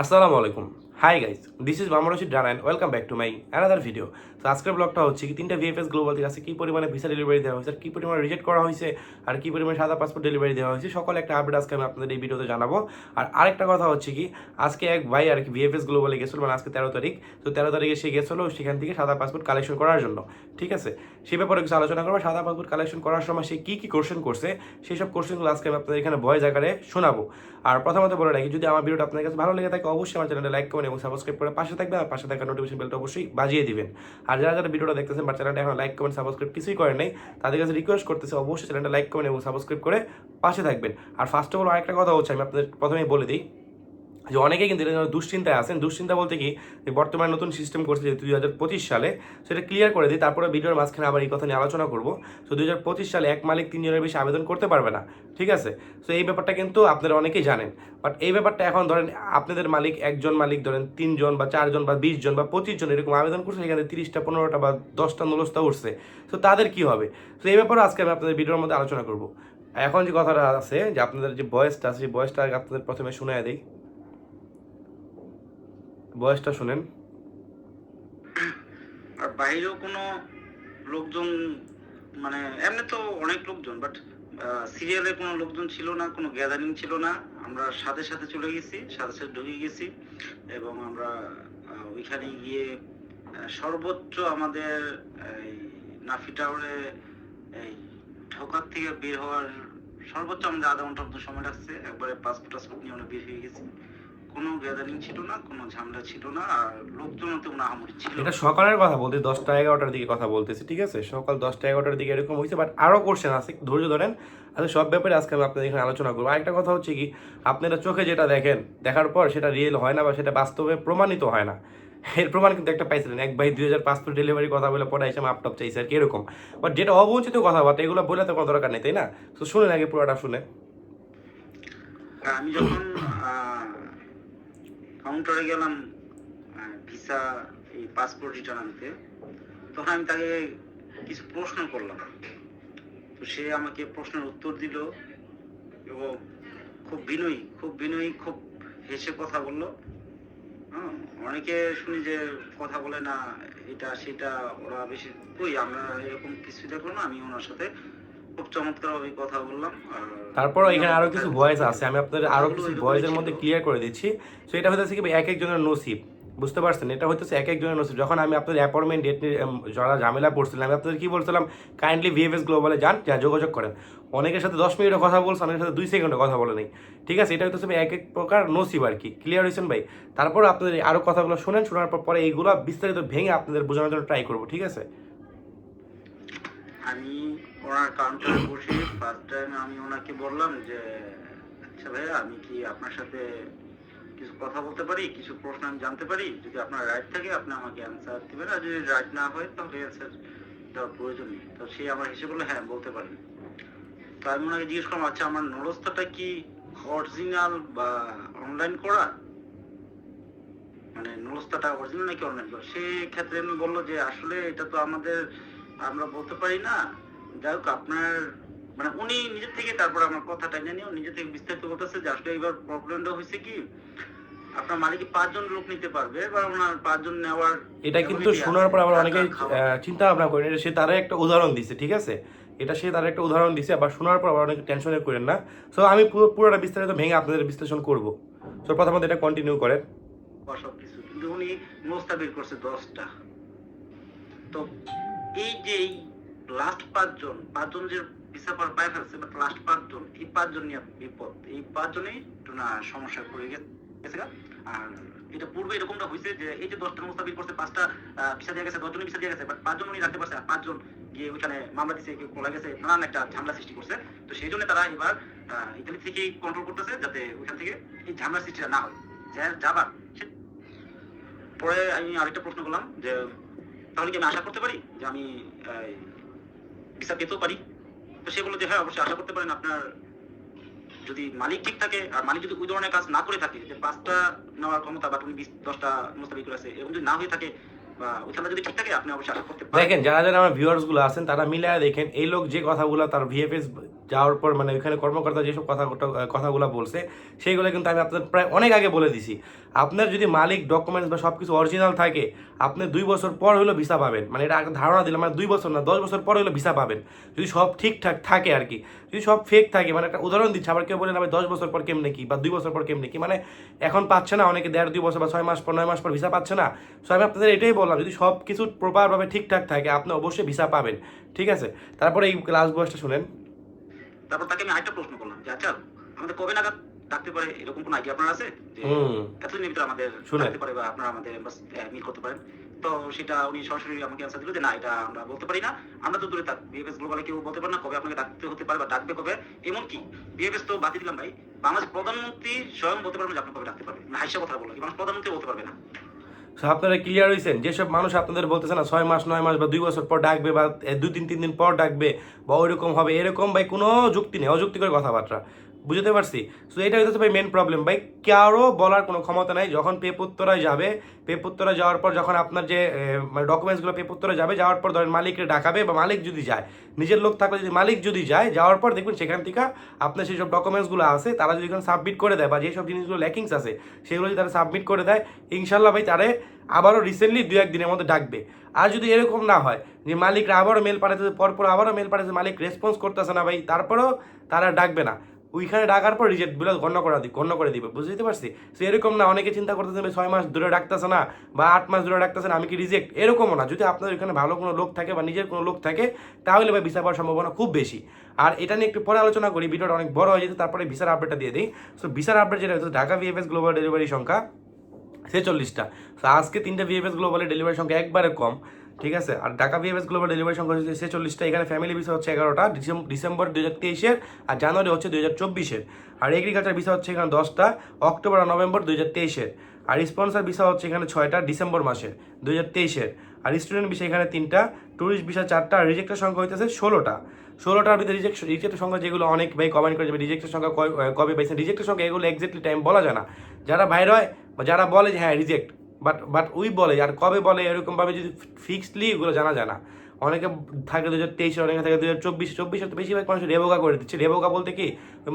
আসসালামু আলাইকুম। High guys this is Mamur Rashid Ran and welcome back to my another video তো আজকের ব্লগটা হচ্ছে কি তিনটা ভিএফএস গ্লোবাল থেকে আছে কী পরিমাণে ভিসা ডেলিভারি দেওয়া হয়েছে, আর কী পরিমাণে রিজেক্ট করা হয়েছে, আর কী পরিমাণে সাদা পাসপোর্ট ডেলিভারি দেওয়া হয়েছে, সকল একটা আপডেট আজকে আমি আপনাদের এই ভিডিওতে জানাব। আর আরেকটা কথা হচ্ছে কি, আজকে এক ভাই আর কি ভিএফএস গ্লোবালে গেছিল মানে আজকে তেরো তারিখ, তো তেরো তারিখে সে গেছিল সেখান থেকে সাদা পাসপোর্ট কালেকশন করার জন্য, ঠিক আছে? সে ব্যাপারে কিছু আলোচনা করব। সাদা পাসপোর্ট কালেকশন করার সময় সে কী কী কোশ্চেন করছে, সেই সব কোশ্চেনগুলো আজকে আমি আপনাদের এখানে ভয়েস আকারে শোনাবো। আর প্রথমত বলে রাখি, যদি আমার ভিডিওটা আপনার কাছে ভালো লেগে থাকে, অবশ্যই আমার চ্যানেলটা লাইক করবেন এবং সাবস্ক্রাইব করে পাশে থাকবেন আর পাশে থাকা নোটিফিকেশন বেলটা অবশ্যই বাজিয়ে দিবেন। আর যারা যারা ভিডিওটা দেখতেছেন বা চ্যানেলটা এখন লাইক কমেন্ট সাবস্ক্রাইব কিছুই করেন নাই, তাদের কাছে রিকোয়েস্ট করতেছে অবশ্যই চ্যানেলটা লাইক কমেন্ট এবং সাবস্ক্রাইব করে পাশে থাকবেন। আর ফার্স্ট অফ অল আরেকটা কথা হচ্ছে, আমি আপনাদের প্রথমেই বলে দিই যে অনেকেই কিন্তু এটা দুশ্চিন্তায় আছেন। দুশ্চিন্তা বলতে কি বর্তমানে নতুন সিস্টেম করছে যে দুই হাজার পঁচিশ সালে, সেটা ক্লিয়ার করে দিই তারপরে ভিডিওর মাঝখানে আবার এই কথা নিয়ে আলোচনা করব। তো দুই হাজার পঁচিশ সালে এক মালিক তিনজনের বেশি আবেদন করতে পারবে না, ঠিক আছে? তো এই ব্যাপারটা কিন্তু আপনারা অনেকেই জানেন। বাট এই ব্যাপারটা এখন ধরেন আপনাদের মালিক একজন মালিক, ধরেন তিনজন বা চারজন বা বিশ জন বা পঁচিশ জন এরকম আবেদন করছে, সেখানে তিরিশটা, পনেরোটা বা দশটা নলসটা উঠছে। তো তাদের কি হবে? তো এই ব্যাপারে আজকে আমি আপনাদের ভিডিওর মধ্যে আলোচনা করব। এখন যে কথাটা আছে, যে আপনাদের যে বয়সটা আছে, সেই বয়সটা আগে আপনাদের প্রথমে শুনে দিই। বয়সটা শুনেন। আর বাইরেও কোনো লোকজন মানে এমনি তো অনেক লোকজন বাট সিরিয়ালে কোনো লোকজন ছিল না, কোনো গ্যাদারিং ছিল না। আমরা সাথে সাথে চলে গেছি, সাথে সাথে ঢুকে গেছি এবং আমরা ওইখানে গিয়ে সর্বোচ্চ আমাদের নাফি টাওয়ারে, এই ঢোকার থেকে বের হওয়ার সর্বোচ্চ আমাদের আধা ঘণ্টার মতো সময় লাগছে। একবারে পাসপোর্ট টাসপোর্ট নিয়ে আমরা বের হয়ে গেছি। কোনো গ্যাদারিং ছিল না কোনো ঝামেলা ছিল না আর লোকজন তেমন আহামরি ছিল এটা সকালের কথা বলতে দশটা এগারোটার দিকে কথা বলতেছি ঠিক আছে? সকাল দশটা এগারোটার দিকে এরকম হয়েছে বাট আরও কোশ্চেন আছে ধৈর্য ধরেন। আচ্ছা সব ব্যাপারে আজকে আমি আপনাদের এখানে আলোচনা করব। আরেকটা কথা হচ্ছে কি আপনারা চোখে যেটা দেখেন দেখার পর সেটা রিয়েল হয় না বা সেটা বাস্তবে প্রমাণিত হয় না। এর প্রমাণ কিন্তু একটা পাইছিলেন এক ভাই দুই হাজার পাসপোর্ট ডেলিভারি কথা বলে পরে এসে আপটপ চাইছে আর কি এরকম। বাট যেটা অবঞ্চিত কথাবার্তা এগুলো বলে তো কোনো দরকার নেই তাই না? তো শুনে আগে পুরোটা শুনে। আমি যখন কাউন্টারে গেলাম ভিসা এই পাসপোর্ট রিটার্ন আনতে। তখন আমি তাকে কিছু প্রশ্ন করলাম। তো সে আমাকে প্রশ্নের উত্তর দিল এবং খুব বিনয়ী খুব বিনয়ী খুব হেসে কথা বলল। হ্যাঁ, অনেকে শুনি যে কথা বলে না এটা সেটা ওরা বেশি কই আমরা এরকম কিছু দেখল না আমি ওনার সাথে খুব চমৎকার ভাবে কথা বললাম তারপর এখানে আরও কিছু ভয়েস আছে আমি আপনাদের আরও কিছু ভয়েসের মধ্যে ক্লিয়ার করে দিচ্ছি। তো এটা হচ্ছে কি এক একজনের নসিব বুঝতে পারছেন? এটা হচ্ছে এক একজনের নসিব। যখন আমি আপনাদের অ্যাপয়েন্টমেন্ট ডেট যারা ঝামেলা পড়ছিলাম আমি আপনাদের কি বলছিলাম? কাইন্ডলি ভিএফএস গ্লোবালে যান যা যোগাযোগ করেন। অনেকের সাথে দশ মিনিটে কথা বলছে অনেকের সাথে দুই সেকেন্ডে কথা বলে নেই। ঠিক আছে? এটা হচ্ছে এক এক প্রকার নসিব আর কি। ক্লিয়ার হয়েছেন ভাই? তারপর আপনাদের আরও কথাগুলো শোনেন শোনার পর পরে এইগুলো বিস্তারিত ভেঙে আপনাদের বোঝানোর জন্য ট্রাই করব ঠিক আছে? আমি ওনার কাউন্টারে বসে ফার্স্ট টাইম আমি ওনাকে বললাম যে আচ্ছা ভাইয়া, আমি কি আপনার সাথে কিছু কথা বলতে পারি? কিছু প্রশ্ন আমি জানতে পারি? যদি আপনার রাইট থাকে, আপনি আমাকে অ্যান্সার দিবেন, আর যদি রাইট না হয়, তাহলে অ্যান্সার দেওয়ার প্রয়োজন নেই। তো সে আমার হ্যাঁ বলতে তো আমি ওনাকে জিজ্ঞেস করলাম আচ্ছা আমার নলস্তাটা কি অরিজিনাল বা অনলাইন করা? মানে নলস্তাটা অরিজিনাল নাকি অনলাইন করা? সেক্ষেত্রে আমি বলল যে, আসলে এটা তো আমাদের, আমরা বলতে পারি না। যাই হোক আপনার মানে উনি নিজের থেকে তারপর আমার কথাটা জানি নিজে থেকে বিস্তারিত বলতেছে যে আসলে এবার প্রবলেমটা হয়েছে কি আপনার মালিক পাঁচজন লোক নিতে পারবে এবার ওনার পাঁচজন নেওয়ার এটা কিন্তু শোনার পর আবার অনেকেই চিন্তা ভাবনা করেন সে তারা একটা উদাহরণ দিছে ঠিক আছে? এটা সে তার একটা উদাহরণ দিছে আবার শোনার পর আবার অনেকে টেনশনে করেন না। সো আমি পুরো পুরোটা বিস্তারিত ভেঙে আপনাদের বিশ্লেষণ করব। সো প্রথমত এটা কন্টিনিউ করেন। বা সবকিছু কিন্তু উনি মোস্তা বের করছে দশটা। তো এই যে লাস্ট পাঁচজন পাঁচজন যে ভিসা পায় ফেলছে বাট লাস্ট পাঁচজন, এই পাঁচজন নিয়ে বিপদ, এই পাঁচজনেই সমস্যায় পড়ে গেছে আর এটা পূর্বে এরকমটা হয়েছে যে, এই যে দশটা মোস্তা করছে, পাঁচটা ভিসা দিয়ে গেছে, দশজনই ভিসা দিয়ে গেছে বাট পাঁচজন উনি রাখতে পারছে আর পাঁচজন গিয়ে ওইখানে মামলা দিছে, কেউ পলা গেছে, নানান একটা ঝামেলা সৃষ্টি করছে। তো সেই জন্য তারা এবার ইতালি থেকেই কন্ট্রোল করতেছে, যাতে ওইখান থেকে এই ঝামেলা সৃষ্টিটা না হয়। যা- যাবার পরে আমি আরেকটা প্রশ্ন করলাম যে, তাহলে কি আমি আশা করতে পারি যে আমি ভিসা পেতেও পারি। তো সে বলল যে হ্যাঁ অবশ্যই আশা করতে পারেন আপনার যদি মালিক ঠিক থাকে, আর মালিক যদি ওই ধরনের কাজ না করে থাকে, যে পাঁচটা নেওয়ার ক্ষমতা বা তুমি দশটা মোস্তাবি করে আছে, এরকম যদি না হয়ে থাকে দেখেন, যারা যারা আমার ভিউয়ার্সগুলো আছেন, তারা মিলায় দেখেন, এই লোক যে কথাগুলো তার ভিএফএস যাওয়ার পর মানে ওইখানে কর্মকর্তা যেসব কথা কথাগুলো বলছে, সেইগুলো কিন্তু আমি আপনাদের প্রায় অনেক আগে বলে দিছি। আপনার যদি মালিক ডকুমেন্টস বা সব কিছু অরিজিনাল থাকে, আপনি দুই বছর পর হলেও ভিসা পাবেন। মানে এটা ধারণা দিলাম মানে দুই বছর না, দশ বছর পর হলেও ভিসা পাবেন। যদি সব ঠিকঠাক থাকে আর কি। যদি সব ফেক থাকে মানে একটা উদাহরণ দিচ্ছে, আবার কেউ বলেন আমি দশ বছর পর কেমনে কি? বা দুই বছর পর কেমনে কি? মানে এখন পাচ্ছে না, অনেকে দেড় দুই বছর বা ছয় মাস পর, নয় মাস পর ভিসা পাচ্ছে না। সো আমি আপনাদের এটাই বললাম, যদি সব কিছু প্রপারভাবে ঠিকঠাক থাকে, আপনি অবশ্যই ভিসা পাবেন। ঠিক আছে? তারপরে এই ক্লাস বয়সটা শুনেন। তারপর তাকে আমি আরেকটা প্রশ্ন করলাম যে আচ্ছা আমাদের কবে নাগাদ ডাকতে পারে? এরকম কোনো আইডিয়া আপনার আছে? যে এতদিনের ভিতরে আমাদের। ডাকতে পারে বা আপনারা আমাদের মিট করতে পারেন। তো সেটা উনি সরাসরি আমাকে অ্যান্সার দিল যে না এটা আমরা বলতে পারি না। আমরা তো দূরে থাক। বিএফএস গ্লোবালে কেউ বলতে পারে না কবে আপনাকে ডাকতে হতে পারে বা ডাকবে কবে। এমনকি বিএফএস তো বাতিল দিলাম ভাই বাংলাদেশ প্রধানমন্ত্রী স্বয়ং বলতে পারবেন যে আপনি কবে ডাকতে পারবেন? না হাইসা কথা বলো বাংলাদেশ প্রধানমন্ত্রী বলতে পারবে না। সো আপনারা ক্লিয়ার হয়েছেন যেসব মানুষ আপনাদের বলতেছে না, ছয় মাস, নয় মাস বা দুই বছর পর ডাকবে বা দুই তিন তিন দিন পর ডাকবে বা ওইরকম হবে, এরকম বা কোনো যুক্তি নেই, অযুক্তিকর কথাবার্তা। বুঝতে পারছি? সো এটা হইতেছে ভাই মেন প্রবলেম ভাই, কারও বলার কোনো ক্ষমতা নাই। যখন পেপুত্তরায় যাবে পেপুত্তরা যাওয়ার পর যখন আপনার যে মানে ডকুমেন্টসগুলো পেপুত্তরা যাবে, যাওয়ার পর ধরেন মালিককে ডাকাবে বা মালিক যদি যায়, নিজের লোক থাকলে যদি মালিক যদি যায়, যাওয়ার পর দেখবেন সেখান থেকে আপনার সেই সব ডকুমেন্টসগুলো আছে, তারা যদি সাবমিট করে দেয় বা যেসব জিনিসগুলো ল্যাকিংস আছে, সেগুলো যদি তারা সাবমিট করে দেয় ইনশাল্লাহ ভাই তারে আবারও রিসেন্টলি দু একদিনের মধ্যে ডাকবে। আর যদি এরকম না হয়, যে মালিকরা আবারও মেল পাঠাতে পরপর আবারও মেল পাঠাতে মালিক রেসপন্স করতেছে না ভাই, তারপরেও তারা ডাকবে না। ওইখানে ডাকার পর রিজেক্ট বিল গণ্য করে দিই গণ্য করে দিবে, বুঝতে পারছি? সো এরকম না, অনেকে চিন্তা করতেছে ভাই ছয় মাস দূরে ডাকতেছে না বা আট মাস দূরে ডাকতেছে না, আমি কি রিজেক্ট এরকমও না, যদি আপনার ওইখানে ভালো কোনো লোক থাকে বা নিজের কোনো লোক থাকে, তাহলে ভাই ভিসা পাওয়ার সম্ভাবনা খুব বেশি। আর এটা নিয়ে একটু পরে আলোচনা করি, ভিডিওটা অনেক বড় হয়ে যেতে, তারপরে ভিসার আপডেটটা দিয়ে দিই। সো ভিসার আপডেট যেটা হচ্ছে, ঢাকা ভিএফএস গ্লোবাল ডেলিভারি সংখ্যা ছেচল্লিশটা। তো আজকে তিনটে ভিএফএস গ্লোবালের ডেলিভারি সংখ্যা একবারে কম। ঠিক আছে? আর ঢাকা ভিএফএস গ্লোবাল ডেলিভারি সংখ্যা হচ্ছে ছেচল্লিশটা, এখানে ফ্যামিলি ভিসা হচ্ছে এগারোটা, ডিসেম- ডিসেম্বর দুই হাজার তেইশের আর জানুয়ারি হচ্ছে দুই হাজার চব্বিশের। আর এগ্রিকালচার ভিসা হচ্ছে এখানে দশটা, অক্টোবর আর নভেম্বর দুই হাজার তেইশের। আর স্পন্সর ভিসা হচ্ছে এখানে ছয়টা, ডিসেম্বর মাসের দুই হাজার তেইশের। আর স্টুডেন্ট ভিসা এখানে তিনটা ট্যুরিস্ট ভিসা চারটা আর রিজেক্টের সংখ্যা হইতেছে ষোলোটা। ষোলোটার ভিতরে রিজেক্ট রিজেক্টের সংখ্যা যেগুলো অনেক ভাই কমেন্ট করে যাবে রিজেক্টের সংখ্যা কবে পাইছেন? রিজেক্টের সংখ্যা এগুলো এক্স্যাক্টলি টাইম বলা যায় না। যারা বাইরে হয় বা যারা বলে যে হ্যাঁ রিজেক্ট বাট বাট উই বলে, আর কবে বলে, এরকমভাবে যদি ফিক্সডলি এগুলো জানা যায় না। অনেকে থাকে দু হাজার তেইশে, অনেকে থাকে দু হাজার চব্বিশ। চব্বিশে তো বেশিরভাগ মানুষ রেবোকা করে দিচ্ছে। রেবোকা বলতে কি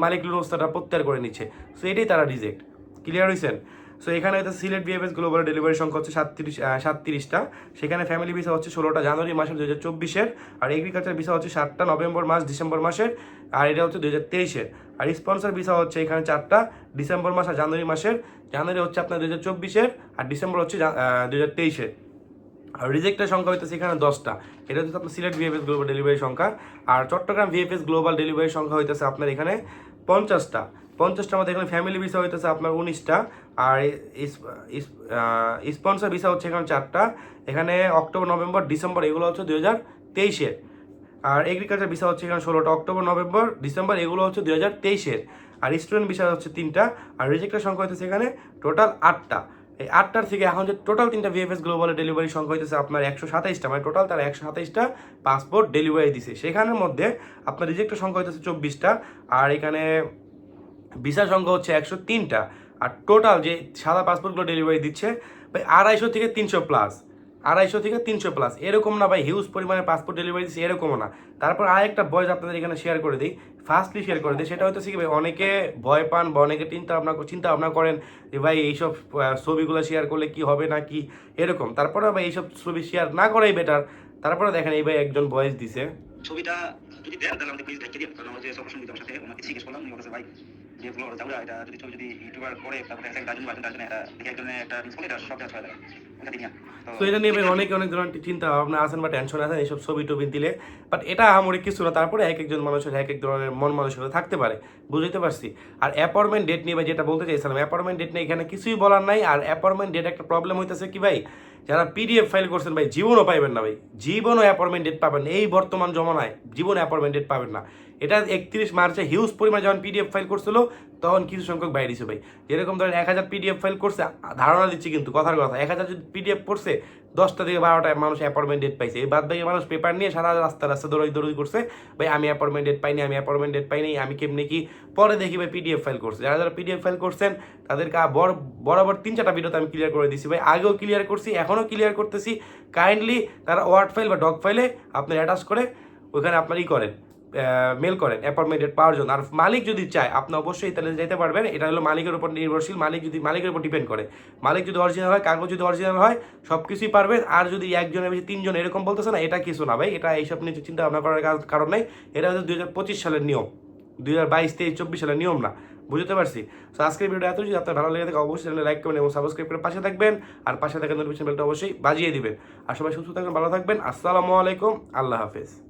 মালিক লোনস্তাটা প্রত্যাহার করে নিচ্ছে। সো এটাই তারা রিজেক্ট ক্লিয়ার হয়েছেন সো এখানে হয়তো সিলেট বিএফএস গ্লোবাল ডেলিভারি সংখ্যা হচ্ছে সাতত্রিশ সাতত্রিশটা। সেখানে ফ্যামিলি ভিসা হচ্ছে ষোলোটা, জানুয়ারি মাসের দু হাজার চব্বিশের, আর এগ্রিকালচার ভিসা হচ্ছে সাতটা, নভেম্বর মাস, ডিসেম্বর মাসের, আর এটা হচ্ছে দু হাজার তেইশের। আর স্পন্সর ভিসা হচ্ছে এখানে চারটা, ডিসেম্বর মাস আর জানুয়ারি মাসের, জানুয়ারি হচ্ছে আপনার দু হাজার চব্বিশের, আর ডিসেম্বর হচ্ছে দু হাজার তেইশের। আর রিজেক্টের সংখ্যা হইতেছে এখানে দশটা। এটা হচ্ছে আপনার সিলেট ভিএফএস গ্লোবাল ডেলিভারি সংখ্যা। আর চট্টগ্রাম ভিএফএস গ্লোবাল ডেলিভারি সংখ্যা হইতেছে আপনার এখানে পঞ্চাশটা। পঞ্চাশটার মধ্যে এখানে ফ্যামিলি ভিসা হইতেছে আপনার উনিশটা। আর স্পন্সর ভিসা হচ্ছে এখানে চারটা। এখানে অক্টোবর নভেম্বর ডিসেম্বর এগুলো হচ্ছে দুই হাজার তেইশের আর এগ্রিকালচার ভিসা হচ্ছে এখানে ষোলোটা। অক্টোবর নভেম্বর ডিসেম্বর এগুলো হচ্ছে দুই হাজার তেইশের আর স্টুডেন্ট ভিসা হচ্ছে তিনটা। আর রিজেক্টের সংখ্যা হইতেছে এখানে টোটাল আটটা। এই আটটার থেকে এখন যে টোটাল তিনটা ভিএফএস গ্লোবালের ডেলিভারি সংখ্যা হইতেছে আপনার একশো সাতাইশটা। মানে টোটাল তারা একশো সাতাইশটা পাসপোর্ট ডেলিভারি দিছে। সেখানের মধ্যে আপনার রিজেক্টের সংখ্যা হইতেছে চব্বিশটা। আর এখানে ভিসা সংখ্যা হচ্ছে একশো তিনটা। আর টোটাল যে সাদা পাসপোর্টগুলো ডেলিভারি দিচ্ছে, ভাই, আড়াইশো থেকে তিনশো প্লাস আড়াইশো থেকে তিনশো প্লাস এরকম না, ভাই হিউজ পরিমাণে পাসপোর্ট ডেলিভারি দিচ্ছে, এরকমও না। তারপর আরেকটা বয়স আপনাদের এখানে শেয়ার করে দিই। ফার্স্টলি শেয়ার করে দিই, সেটা হচ্ছে কি, ভাই, অনেকে ভয় পান বা অনেকে চিন্তা ভাবনা চিন্তা ভাবনা করেন যে, ভাই, এইসব ছবিগুলো শেয়ার করলে কি হবে না কি? এরকম। তারপরে ভাই, এইসব ছবি শেয়ার না করাই বেটার তারপরে দেখেন, এই ভাই, একজন ভয়েস দিছে। ছবিটা যদি দেন তাহলে আমাদের প্লিজ দেখে দিন কারণ আমরা যে সব আমার সাথে ওনাকে জিজ্ঞেস করলাম উনি বলেছে ভাই। যে যেগুলো যাব এটা যদি ছবি যদি ইউটিউবার করে তারপরে একটা গার্জেন বার্জেন গার্জেন এটা দেখে একজনের একটা করলে এটা সব কাজ হয়ে যাবে। তো এটা নিয়ে অনেকে অনেক ধরনের চিন্তা ভাবনা আছেন বা টেনশন আছেন এইসব ছবি টবি দিলে। বাট এটা আমার কিছু না তারপরে এক একজন মানুষের এক এক ধরনের মন মানসিকতা থাকতে পারে। বুঝতে পারছি? আর অ্যাপয়েন্টমেন্ট ডেট নিয়ে ভাই যেটা বলতে চাইছিলাম অ্যাপয়েন্টমেন্ট ডেট নিয়ে এখানে কিছুই বলার নাই আর অ্যাপয়েন্টমেন্ট ডেট একটা প্রবলেম হইতেছে কি ভাই? যারা পিডিএফ ফাইল করছেন ভাই, জীবনও পাইবেন না ভাই। জীবনও অ্যাপয়েন্টমেন্ট ডেট পাবেন এই বর্তমান জমানায় জীবন অ্যাপয়েন্টমেন্ট ডেট পাবেন না। এটা একত্রিশ মার্চে হিউজ পরিমাণ যখন পিডিএফ ফাইল করছিল, তখন কিছু সংখ্যক বাইরেছে ভাই। যেরকম ধরেন এক হাজার পিডিএফ ফাইল করছে, ধারণা দিচ্ছি কিন্তু, কথার কথা। এক হাজার যদি পিডিএফ করছে দশটা থেকে বারোটা মানুষ অ্যাপয়েন্টমেন্ট ডেট পাইছে। এই বাদ বাকি মানুষ পেপার নিয়ে সারা রাস্তা রাস্তা দৌড়াই দৌড়ি করছে। ভাই, আমি অ্যাপয়েন্টমেন্ট ডেট পাইনি, আমি অ্যাপয়েন্টমেন্ট ডেট পাইনি, আমি কেমনি কি পরে দেখি ভাই পিডিএফ ফাইল করছে। যারা যারা পিডিএফ ফাইল করছেন, তাদেরকে বড় বরাবর তিন চারটা ভিডিওতে আমি ক্লিয়ার করে দিছি। ভাই, আগেও ক্লিয়ার করছি, এখনও ক্লিয়ার করতেছি। কাইন্ডলি তারা ওয়ার্ড ফাইল বা ডক ফাইলে আপনার অ্যাটাচ করে ওইখানে আপনার ই করেন। মেল করেন অ্যাপয়েন্টমেন্ট ডেট পাওয়ার জন্য। আর মালিক যদি চায়, আপনি অবশ্যই তাহলে যেতে পারবেন। এটা হলো মালিকের উপর নির্ভরশীল। মালিক যদি মালিকের উপর ডিপেন্ড করে। মালিক যদি অরিজিনাল হয়, কাগজ যদি অরিজিনাল হয় সব কিছুই পারবেন। আর যদি একজনের বেশি, তিনজন এরকম বলতেছে না, এটা কিছু না ভাই। এটা এইসব নিয়ে চিন্তা ভাবনা করার কারণ নেই। এটা হচ্ছে দুই হাজার পঁচিশ সালের নিয়ম। দুই হাজার বাইশ, তেইশ, চব্বিশ সালের নিয়ম না। বুঝতে পারছি? তো আজকের ভিডিও এত যদি আপনার ভালো লেগে থাকে, অবশ্যই চ্যানেলে লাইক করবেন এবং সাবস্ক্রাইব করে পাশে থাকবেন। আর পাশে থাকা নোটিফিকেশন বেলটা অবশ্যই বাজিয়ে দিবেন। আর সবাই সুস্থ থাকবেন, ভালো থাকবেন। আসসালামু আলাইকুম। আল্লাহ হাফেজ।